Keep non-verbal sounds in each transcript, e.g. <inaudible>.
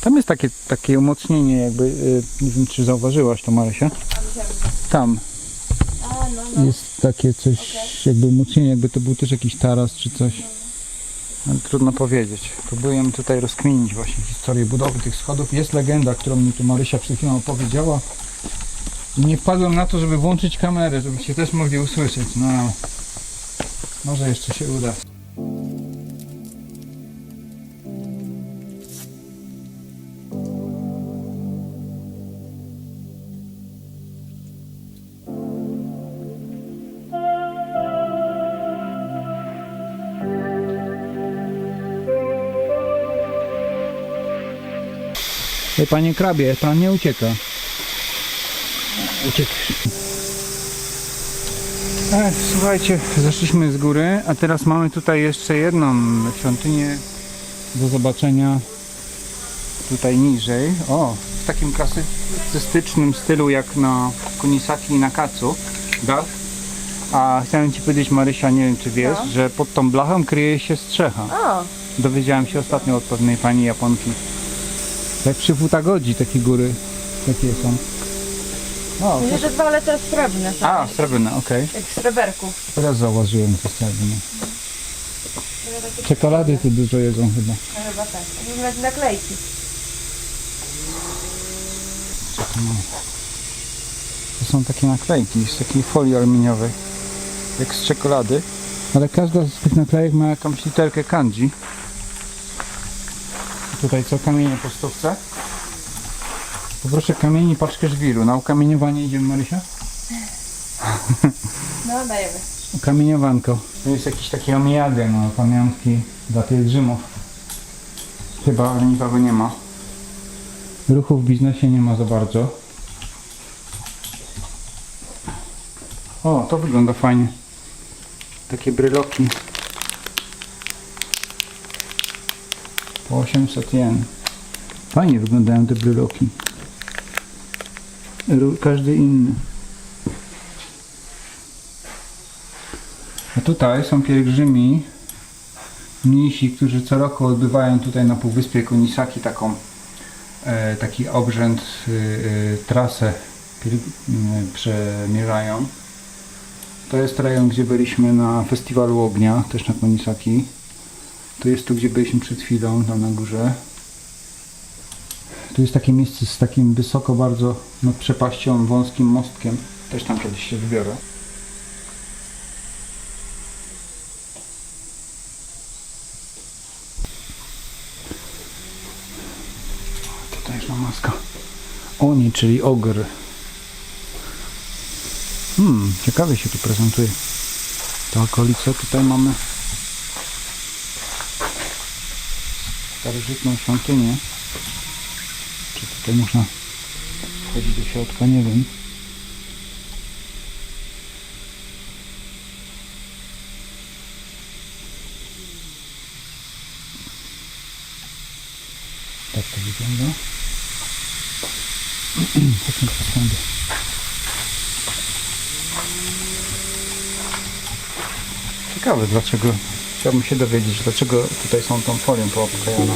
Tam jest takie, takie umocnienie jakby, y, nie wiem czy zauważyłaś to Marysia. Tam no, no. jest takie coś, jakby umocnienie, jakby to był też jakiś taras czy coś. Ale trudno powiedzieć. Próbujemy tutaj rozkminić właśnie historię budowy tych schodów. Jest legenda, którą mi tu Marysia przed chwilą opowiedziała. I nie wpadłem na to, żeby włączyć kamerę, żebyście też mogli usłyszeć. No, może jeszcze się uda. Ej, panie krabie, pan nie ucieka. Uciekł. Ech, słuchajcie, zeszliśmy z góry, a teraz mamy tutaj jeszcze jedną świątynię do zobaczenia tutaj niżej. O, w takim klasycznym stylu jak na Kunisaki i na Katsu. Dach. A chciałem Ci powiedzieć, Marysia, nie wiem czy wiesz, No. że pod tą blachą kryje się strzecha. O, Dowiedziałem się ostatnio od pewnej pani Japonki. Jak przy Futagodzi takie góry takie są. O, myślę, że dwa, ale to jest srebrne. są. a, srebrne, okej. Jak sreberku. Teraz zauważyłem te srebrne. Czekolady tu dużo jedzą chyba. No, chyba tak. Nawet naklejki. To ma? To są takie naklejki z takiej folii aluminiowej. Jak z czekolady. Ale każda z tych naklejek ma jakąś literkę kanji. Tutaj co? Kamienie po stówce. Poproszę kamieni paczkę żwiru. Na ukamieniowanie idziemy Marysia? <laughs> No, dajemy. Kamieniowanko. To jest jakiś taki omijagę, no, pamiątki dla pielgrzymów. Chyba, ale nikogo nie ma. Ruchu w biznesie nie ma za bardzo. O, to wygląda fajnie. Takie bryloki. Po 800 jen. Fajnie wyglądają te bryloki. Każdy inny. A tutaj są pielgrzymi mnisi, którzy co roku odbywają tutaj na Półwyspie Kunisaki taką, e, taki obrzęd, e, e, trasę m, przemierzają. To jest rejon, gdzie byliśmy na festiwalu ognia, też na Kunisaki. To jest tu, gdzie byliśmy przed chwilą, tam na górze. Tu jest takie miejsce z takim wysoko bardzo nad przepaścią, wąskim mostkiem. Też tam kiedyś się wybiorę. Tutaj już mam maska. Oni, czyli ogr. Hmm, ciekawie się tu prezentuje. Ta okolica, tutaj mamy starożytną świątynię. Czy tutaj można wchodzić do środka, nie wiem. Tak to wygląda. <clears throat> Chodźmy przez tędy. Ciekawe dlaczego, chciałbym się dowiedzieć dlaczego tutaj są tą folią poobklejone.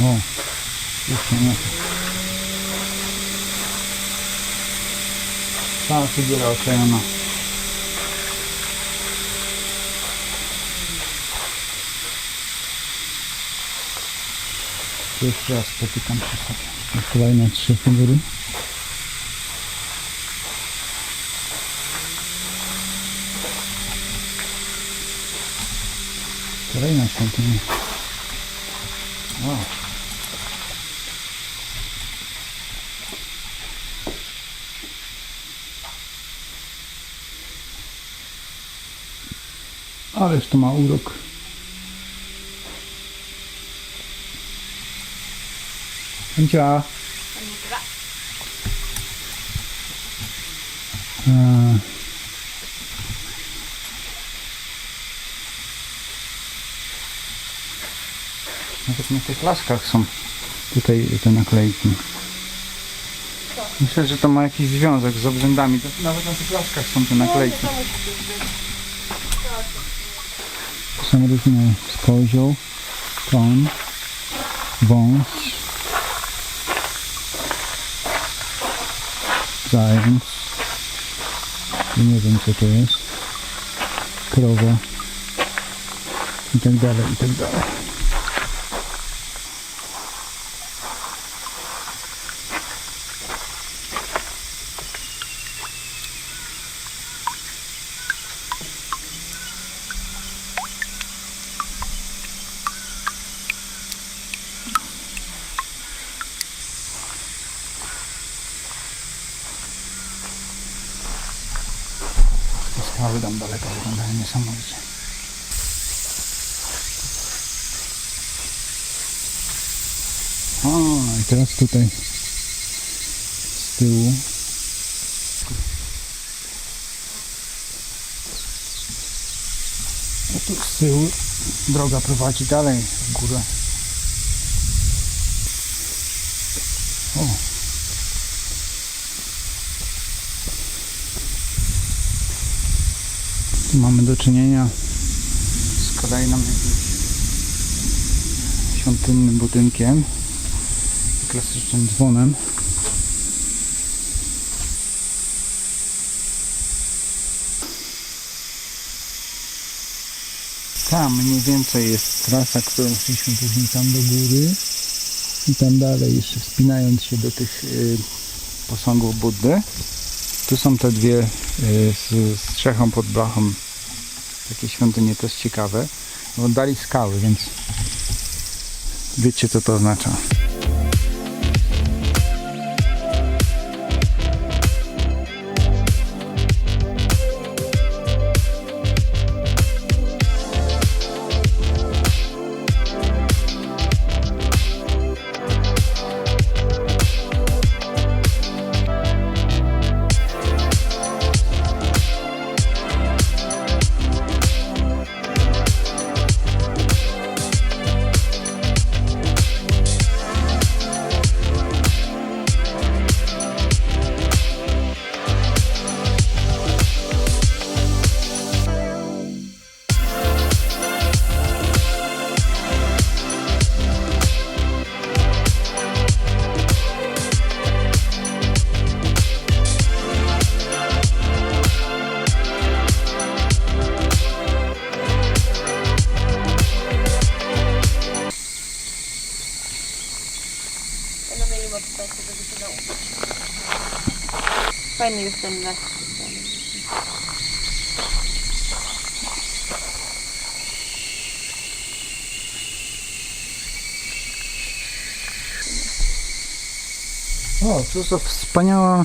O, już nie. Cała figura oklejona. Pierwszy raz spotykam się z. Kolejne trzy figury. Kolejna świątynia. Wow. Ależ to ma urok. Konnichiwa. Eee. Nawet na tych laskach są tutaj te naklejki. Myślę, że to ma jakiś związek z obrzędami. Nawet na tych flaszkach są te naklejki. Są różne z kozioł, koń, wąż, I nie wiem co to jest. Krowa. I tak dalej, i tak dalej. Skały tam daleko wyglądają niesamowicie. O, i teraz tutaj z tyłu. A tu z tyłu droga prowadzi dalej w górę. O. Tu mamy do czynienia z kolejnym świątynnym budynkiem klasycznym dzwonem. Tam mniej więcej jest trasa, którą szliśmy później tam do góry i tam dalej jeszcze wspinając się do tych y, posągów Buddy. Tu są te dwie y, z strzechą pod blachą. Takie świątynie też ciekawe. Oddali skały, więc wiecie co to oznacza. Fajny jest ten. O, co za wspaniała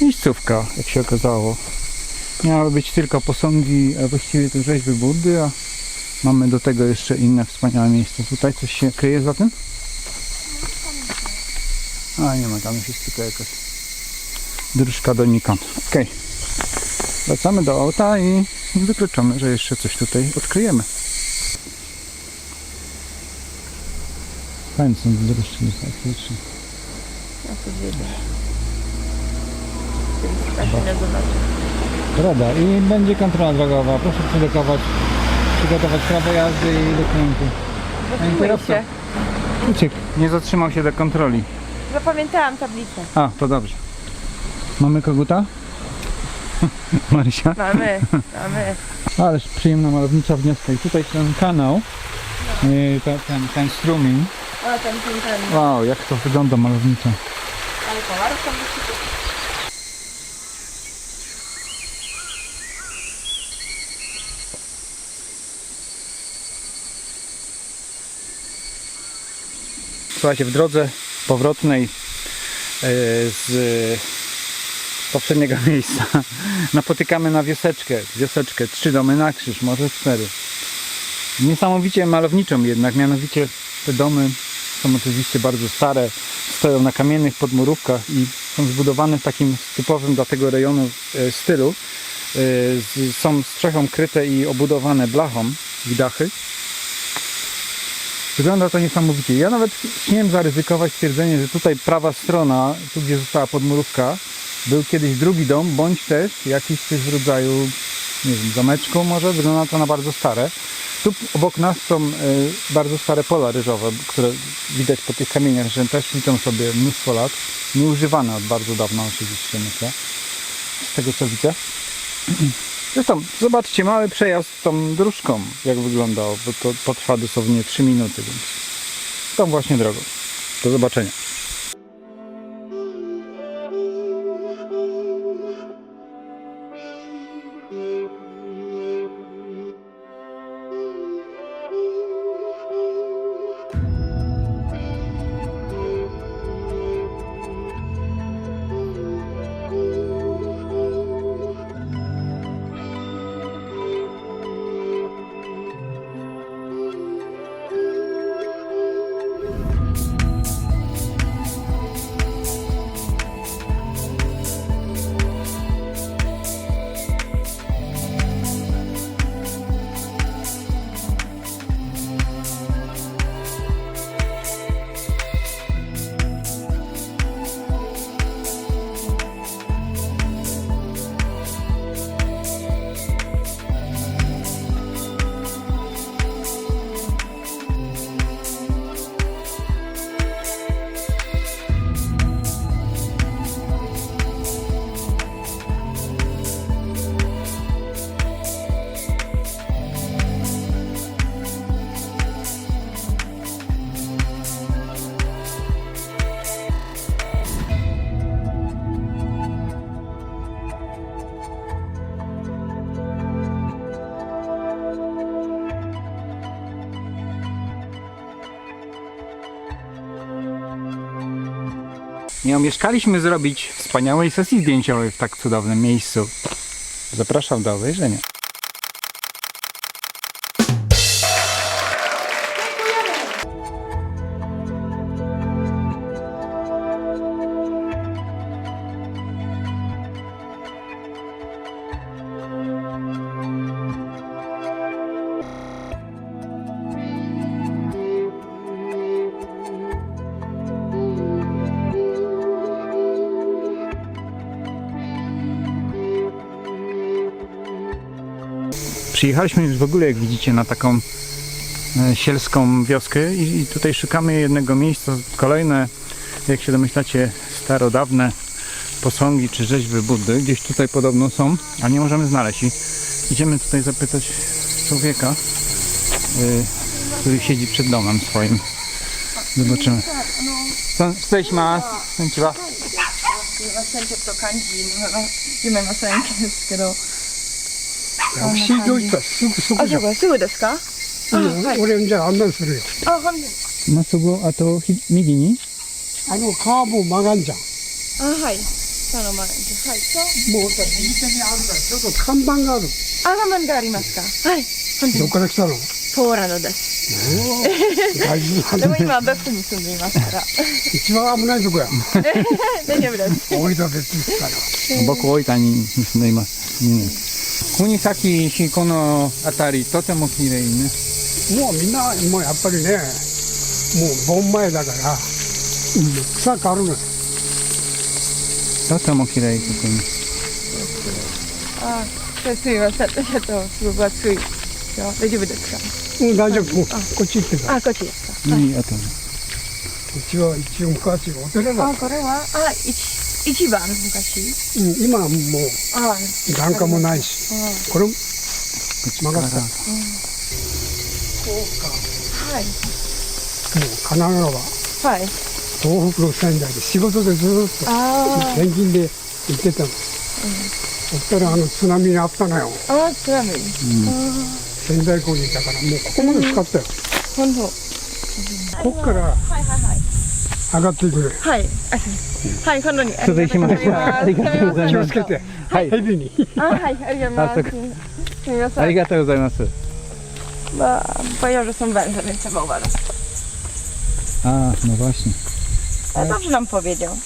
miejscówka, jak się okazało. Miały być tylko posągi, a właściwie to rzeźby Buddy, a mamy do tego jeszcze inne wspaniałe miejsce. Tutaj coś się kryje za tym? A nie ma, tam już jest tylko jakaś dróżka donikąd. Okej. Wracamy do auta i wykluczamy, że jeszcze coś tutaj odkryjemy. Fajne są dróżki, faktycznie. Ja to zobaczyć. Roda i będzie kontrola drogowa. Proszę przygotować, przygotować prawo jazdy i dokumenty. Zatrzymuj się. Uciekł. Nie zatrzymał się do kontroli. Zapamiętałam tablicę. A, to dobrze. Mamy koguta? <laughs> Marysia? Mamy, mamy. Ależ przyjemna malownicza wnioska. I tutaj ten kanał, yy, ta- ten, ten strumień. O, tam ten, ten. Wow, jak to wygląda malowniczo. Ale kolarów tam. Słuchajcie, w drodze powrotnej e, z poprzedniego <laughs> miejsca napotykamy na wioseczkę, wioseczkę, trzy domy na krzyż, może cztery. Niesamowicie malowniczą jednak, mianowicie te domy są oczywiście bardzo stare, stoją na kamiennych podmurówkach i są zbudowane w takim typowym dla tego rejonu e, stylu. E, Są strzechą kryte i obudowane blachą w dachy. Wygląda to niesamowicie. Ja nawet śmiem zaryzykować stwierdzenie, że tutaj prawa strona, tu gdzie została podmurówka, był kiedyś drugi dom, bądź też jakiś coś w rodzaju, nie wiem, zameczką może. Wygląda to na bardzo stare. Tu obok nas są y, bardzo stare pola ryżowe, które widać po tych kamieniach, że też liczą sobie mnóstwo lat. Nieużywane od bardzo dawna oczywiście, myślę. Z tego co widzę. <clears throat> Zresztą, zobaczcie, mały przejazd tą dróżką, jak wyglądał, bo to potrwa dosłownie 3 minuty, więc tą właśnie drogą. Do zobaczenia. Omieszkaliśmy zrobić wspaniałej sesji zdjęciowej w tak cudownym miejscu. Zapraszam do obejrzenia. Przyjechaliśmy już w ogóle, jak widzicie, na taką e, sielską wioskę i, i tutaj szukamy jednego miejsca. Kolejne, jak się domyślacie, starodawne posągi czy rzeźby Buddy. Gdzieś tutaj podobno są, a nie możemy znaleźć. I idziemy tutaj zapytać człowieka, y, który siedzi przed domem swoim. Zobaczymy. Son- 失礼します。こんにちは。すいません、ちょっと漢字読めませんですけど。 薬師堂行ったらすぐそこあ、じゃん。そうか、すぐですか？うんはい俺じゃあ案内するよ。あ、はい。まっすぐ、あとひ右に？あのカーブを曲がんじゃん。あ、はい。その前に。はい。そう。もうさ、右手にあるから、ちょっと看板がある。あ、我慢がありますか？はい。本当どっにから来たの？ポーランドです。大事なでも今はベップに住んでいますから。一番危ないとこや。<laughs> 大丈夫です。俺とは別ですから。僕大分に住んでいます。2年。国崎市この辺りとても綺麗ね。もうみんな、もうやっぱりね、もう盆前だから、うん、草変わるのよ。とても綺麗ここに。あ、すいません。ちょっとすごく暑いですよ。大丈夫ですうん、大丈夫。もうこっち行ってあ、こっちですか？いいあとこっちは一応昔お寺だ。あ、これは？あ、一一番？昔？うん、今はもうあ、檀家もないし。うこれも曲がったはい。もう神奈川、はい。東北の仙台で仕事でずーっと。あ転勤で行ってたの、そしたらあの津波にあったのよあ、あ、津波。仙台港にいたからもうここまで使ったよ、本当。こっからはいはいはい。上がっていくねはい。あ、そうはい、今度に。失礼しますありがとうございます気をつけて、はい蛇にあ、はい、ありがとうございます。すみません。ありがとうございます。 Vad, vad gör du som vän eller inte vågar? A, no właśnie. Dobrze nam powiedział.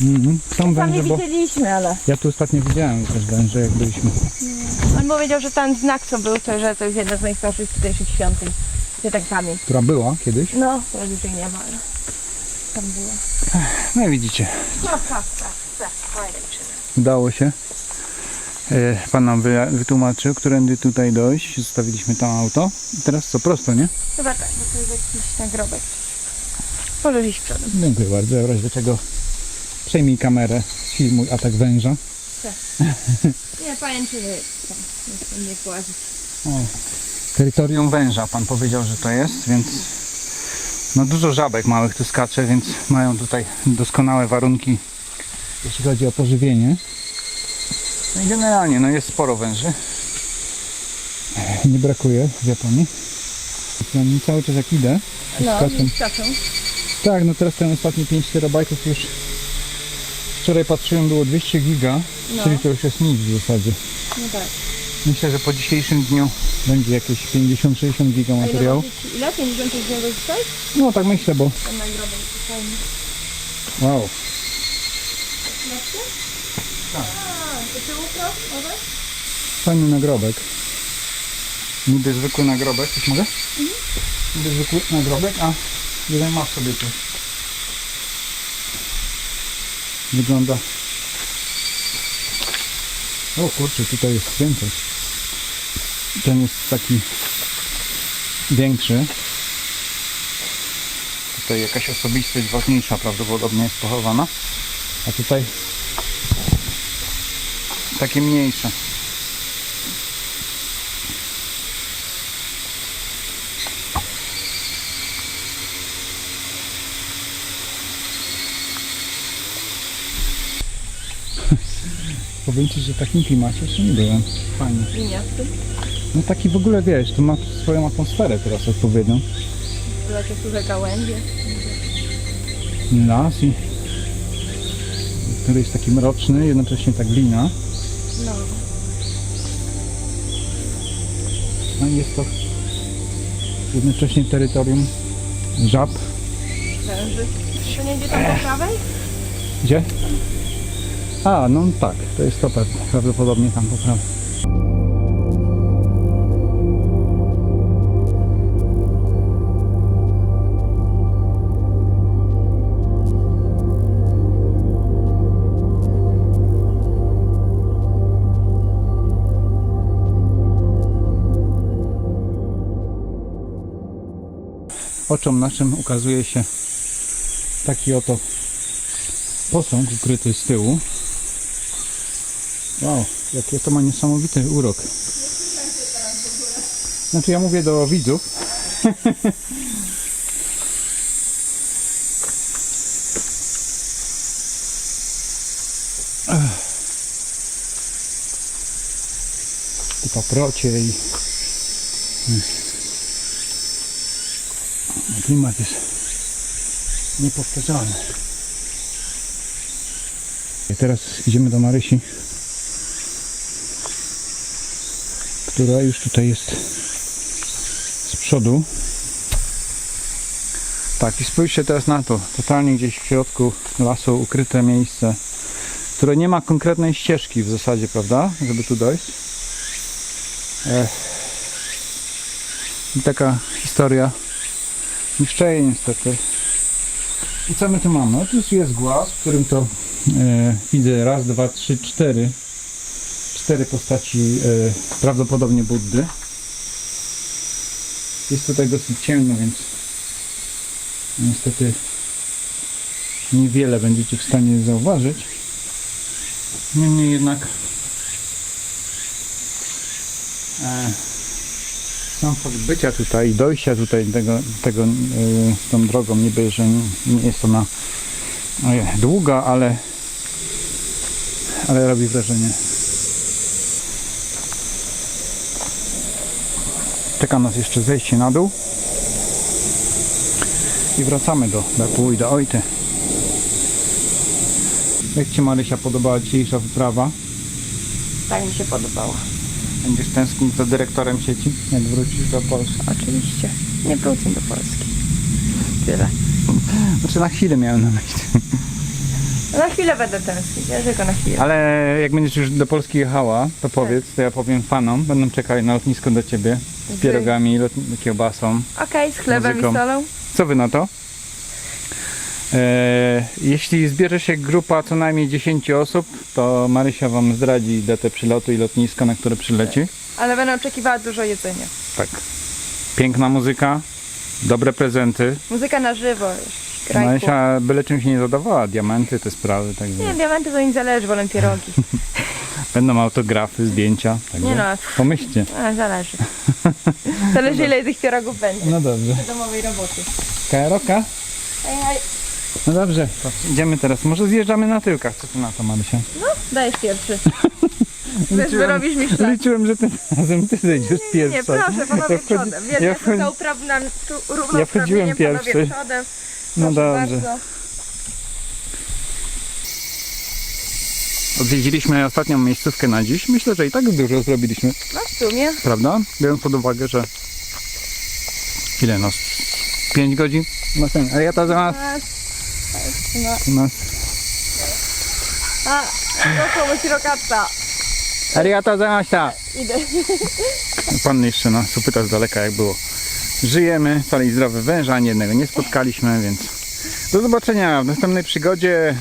Mhm. Są Tam nie węże, bo widzieliśmy, ale ja tu ostatnio widziałem też węże, jak byliśmy. on powiedział, że ten znak co był, to że to jest jedna z najstarszych tutejszych świątyń. Ty tak kamień. która była kiedyś. No, teraz już jej nie ma, ale tam było. No i widzicie, tak, tak, tak, udało się. E, Pan nam wy- wytłumaczył, którędy tutaj dojść. Zostawiliśmy tam auto. I teraz co, prosto, nie? Chyba tak, bo to jest jakiś nagrobek. Możesz iść przodem. Dziękuję bardzo. W razie czego przejmij kamerę z filmu Atak Węża. <laughs> Nie, pajęczyny tam, nie, nie płazić. Terytorium węża, pan powiedział, że to jest, więc no dużo żabek małych tu skacze, więc mają tutaj doskonałe warunki, jeśli chodzi o pożywienie. No i generalnie, no jest sporo węży. Nie brakuje w Japonii. Ja cały czas jak idę, No, skaczą. skaczą. Tak, no teraz ten ostatni 5 terabajtów już wczoraj patrzyłem było 200 giga, No. czyli to już jest nic w zasadzie. No tak. Myślę, że po dzisiejszym dniu będzie jakieś 50-60 giga materiału. Ile? 50 z niego dzisiaj? No tak myślę, bo Ten nagrobek jest fajny. wow. Tak. Fajny nagrobek. Niby zwykły nagrobek, już mogę? Niby zwykły nagrobek, a jeden ma w sobie tu. Wygląda. O kurczę, tutaj jest więcej. Ten jest taki większy. Tutaj jakaś osobistość ważniejsza prawdopodobnie jest pochowana. A tutaj takie mniejsze. <laughs> Powiem Ci, że takim klimacie jeszcze nie byłem. Fajnie. I miasty. No taki w ogóle wiesz, to ma swoją atmosferę teraz odpowiednią. Takie suche gałęzie. Las i który jest taki mroczny, jednocześnie ta glina. No. No i jest to jednocześnie terytorium żab. Węży. To nie idzie tam po prawej? Gdzie? A, no tak, to jest to pewnie, prawdopodobnie tam po prawej. Oczom naszym ukazuje się taki oto posąg ukryty z tyłu. Wow, jakie to ma niesamowity urok. Znaczy ja mówię do widzów. <laughs> I paprocie i klimat jest niepowtarzalny. I teraz idziemy do Marysi, która już tutaj jest z przodu. Tak, i spójrzcie teraz na to. Totalnie gdzieś w środku lasu ukryte miejsce, które nie ma konkretnej ścieżki w zasadzie, prawda? Żeby tu dojść. Ech. I taka historia niszczeje niestety. I co my tu mamy? Tu jest głaz, w którym to e, widzę raz, dwa, trzy, cztery. Cztery postaci e, prawdopodobnie Buddy. Jest tutaj dosyć ciemno, więc niestety niewiele będziecie w stanie zauważyć. Niemniej jednak e, sam fakt bycia tutaj dojścia tutaj tego, tego e, tą drogą niby, że nie, jest ona Ojej, długa, ale ale robi wrażenie. Czeka nas jeszcze zejście na dół i wracamy do Bepu i do Ojty. Jak Ci Marysia podobała dzisiejsza wyprawa? Tak mi się podobało. Będziesz tęsknić za dyrektorem sieci, jak wrócisz do Polski? Oczywiście. Nie wrócę do Polski. Tyle. Znaczy na chwilę miałem na myśli. Na chwilę będę tęsknić, ja tylko na chwilę. Ale jak będziesz już do Polski jechała, to powiedz, to ja powiem fanom, będą czekali na lotnisko do ciebie z pierogami, kiełbasą. Okej, z chlebem Muzyką. i solą. Co wy na to? E, jeśli zbierze się grupa co najmniej 10 osób, to Marysia wam zdradzi datę przylotu i lotnisko, na które przyleci. Ale będę oczekiwała dużo jedzenia. Tak. Piękna muzyka, dobre prezenty. Muzyka na żywo, grajku. Marysia byle czymś nie zadawała, diamenty, te sprawy, Nie, także diamenty to im zależy, wolę pierogi. <laughs> będą autografy, zdjęcia. Także Nie no. Pomyślcie. A, zależy. Zależy ile tych pierogów będzie. No dobrze. Domowej roboty. Kajaroka? Hej, hej. No dobrze, to idziemy teraz. Może zjeżdżamy na tyłkach. Co ty na to, Marysia? No, dajesz pierwszy. <laughs> Wiesz, wyrobisz mi szlak. liczyłem, że tym razem ty zejdziesz Nie, pierwsza. nie, proszę, panowie wchodzi- przodem. Wiesz, ja ja wchodzi- tu Ja wchodziłem pierwszy. Przodem. No Proszę dobrze. bardzo. Odwiedziliśmy ostatnią miejscówkę na dziś. Myślę, że i tak dużo zrobiliśmy, No w sumie. prawda? Biorąc pod uwagę, że ile no? 5 godzin? No ten, a ja to za nas. No. nas. A, doszło ci rokata. Ariata zamasta. Idę. Pan jeszcze nas pyta z daleka jak było. Żyjemy, cali zdrowy węża, ani jednego nie spotkaliśmy, więc do zobaczenia w następnej przygodzie.